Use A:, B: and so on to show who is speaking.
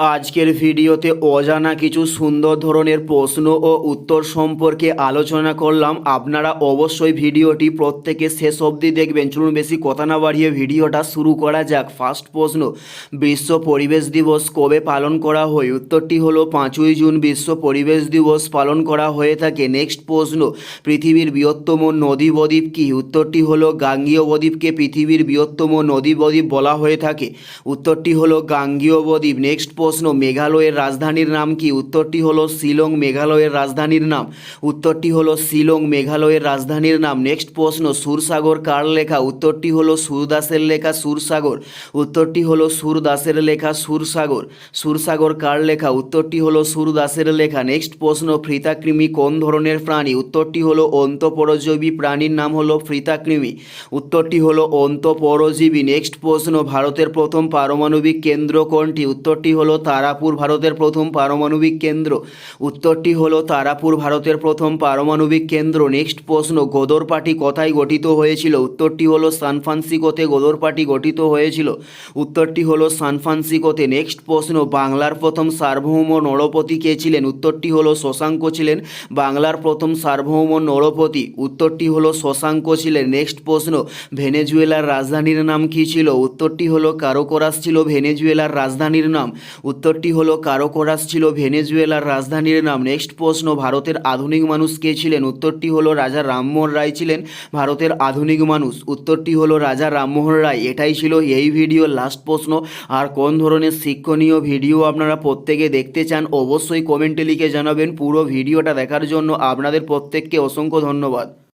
A: আজকের ভিডিওতে অজানা কিছু সুন্দর ধরনের প্রশ্ন ও উত্তর সম্পর্কে আলোচনা করলাম। আপনারা অবশ্যই ভিডিওটি প্রত্যেকে শেষ অবধি দেখবেন। চলুন বেশি কথা না বাড়িয়ে ভিডিওটা শুরু করা যাক। ফার্স্ট প্রশ্ন, বিশ্ব পরিবেশ দিবস কবে পালন করা হয়? উত্তরটি হলো পাঁচই জুন, বিশ্ব পরিবেশ দিবস পালন করা হয়ে থাকে। নেক্সট প্রশ্ন, পৃথিবীর বৃহত্তম নদী বদ্বীপ কি? উত্তরটি হলো গাঙ্গীয় বদ্বীপকে পৃথিবীর বৃহত্তম নদী বদ্বীপ বলা হয়ে থাকে। উত্তরটি হলো গাঙ্গীয় বদ্বীপ। নেক্সট মেঘালয়ের রাজধানীর নাম কি? উত্তরটি হলো শিলং, মেঘালয়ের রাজধানীর নাম। উত্তরটি হলো শিলং, মেঘালয়ের রাজধানীর নাম। নেক্সট প্রশ্ন, সুরসাগর কার লেখা? উত্তরটি হলো সুরদাসের লেখা সুরসাগর। উত্তরটি হলো সুরদাসের লেখা সুরসাগর। সুরসাগর কার লেখা? উত্তরটি হলো সুরদাসের লেখা। নেক্সট প্রশ্ন, ফ্রিতাকৃমি কোন ধরনের প্রাণী? উত্তরটি হলো অন্তঃপরজীবী প্রাণীর নাম হলো ফ্রিতাকৃমি। উত্তরটি হলো অন্তঃপরজীবী। নেক্সট প্রশ্ন, ভারতের প্রথম পারমাণবিক কেন্দ্র কোনটি? উত্তরটি হলো তারাপুর ভারতের প্রথম পারমাণবিক কেন্দ্র। উত্তরটি হলো তারাপুর ভারতের প্রথম পারমাণবিক কেন্দ্র। নেক্সট প্রশ্ন গোদর পার্টি কোথায় গঠিত হয়েছিল? উত্তরটি হলো সানফ্রান্সিকোতে গোদর পার্টি গঠিত হয়েছিল। উত্তরটি হলো সানফ্রান্সিকোতে নেক্সট প্রশ্ন, বাংলার প্রথম সার্বভৌম নরপতি কে ছিলেন? উত্তরটি হলো শশাঙ্ক ছিলেন, বাংলার প্রথম সার্বভৌম নরপতি। উত্তরটি হলো শশাঙ্ক ছিলেন। নেক্সট প্রশ্ন, ভেনেজুয়েলার রাজধানীর নাম কী ছিল? উত্তরটি হলো কারোকরাস ছিল, ভেনেজুয়েলার রাজধানীর নাম। উত্তরটি হলো, কারোকরাস ছিল ভেনেজুয়েলার রাজধানীর নাম। নেক্সট প্রশ্ন, ভারতের আধুনিক মানুষ কে ছিলেন? উত্তরটি হলো, রাজা রামমোহন রায় ছিলেন ভারতের আধুনিক মানুষ। উত্তরটি হলো, রাজা রামমোহন রায়। এটাই ছিল এই ভিডিওর লাস্ট প্রশ্ন। আর কোন ধরনের শিক্ষণীয় ভিডিও আপনারা প্রত্যেকে দেখতে চান, অবশ্যই কমেন্টে লিখে জানাবেন। পুরো ভিডিওটা দেখার জন্য আপনাদের প্রত্যেককে অসংখ্য ধন্যবাদ।